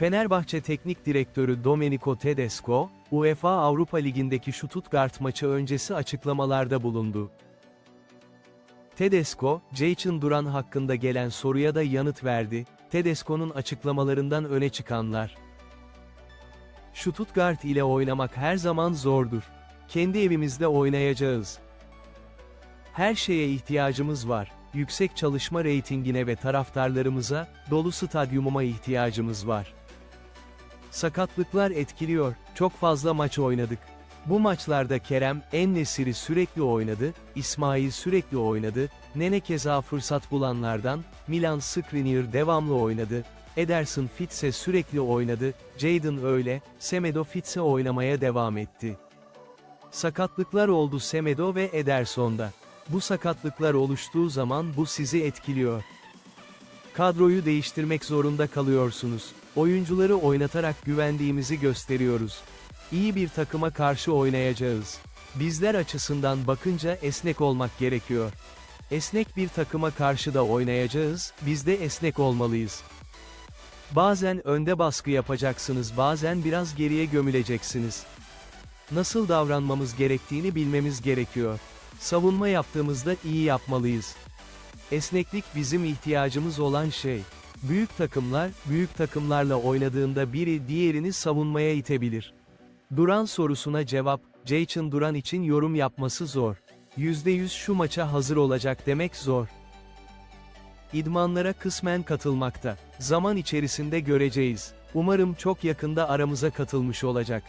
Fenerbahçe Teknik Direktörü Domenico Tedesco, UEFA Avrupa Ligi'ndeki Stuttgart maçı öncesi açıklamalarda bulundu. Tedesco, Jayson Duran hakkında gelen soruya da yanıt verdi, Tedesco'nun açıklamalarından öne çıkanlar. Stuttgart ile oynamak her zaman zordur. Kendi evimizde oynayacağız. Her şeye ihtiyacımız var. Yüksek çalışma reytingine ve taraftarlarımıza, dolu stadyumuma ihtiyacımız var. Sakatlıklar etkiliyor, çok fazla maç oynadık. Bu maçlarda Kerem, En-Nesyri sürekli oynadı, İsmail sürekli oynadı, Nene keza fırsat bulanlardan, Milan Skriniar devamlı oynadı, Ederson Fitz'e sürekli oynadı, Jadon öyle, Semedo Fitz'e oynamaya devam etti. Sakatlıklar oldu Semedo ve Ederson'da. Bu sakatlıklar oluştuğu zaman bu sizi etkiliyor. Kadroyu değiştirmek zorunda kalıyorsunuz. Oyuncuları oynatarak güvendiğimizi gösteriyoruz. İyi bir takıma karşı oynayacağız. Bizler açısından bakınca esnek olmak gerekiyor. Esnek bir takıma karşı da oynayacağız, biz de esnek olmalıyız. Bazen önde baskı yapacaksınız, bazen biraz geriye gömüleceksiniz. Nasıl davranmamız gerektiğini bilmemiz gerekiyor. Savunma yaptığımızda iyi yapmalıyız. Esneklik bizim ihtiyacımız olan şey. Büyük takımlar, büyük takımlarla oynadığında biri diğerini savunmaya itebilir. Duran sorusuna cevap, Jayson Duran için yorum yapması zor. %100 şu maça hazır olacak demek zor. İdmanlara kısmen katılmakta. Zaman içerisinde göreceğiz. Umarım çok yakında aramıza katılmış olacak.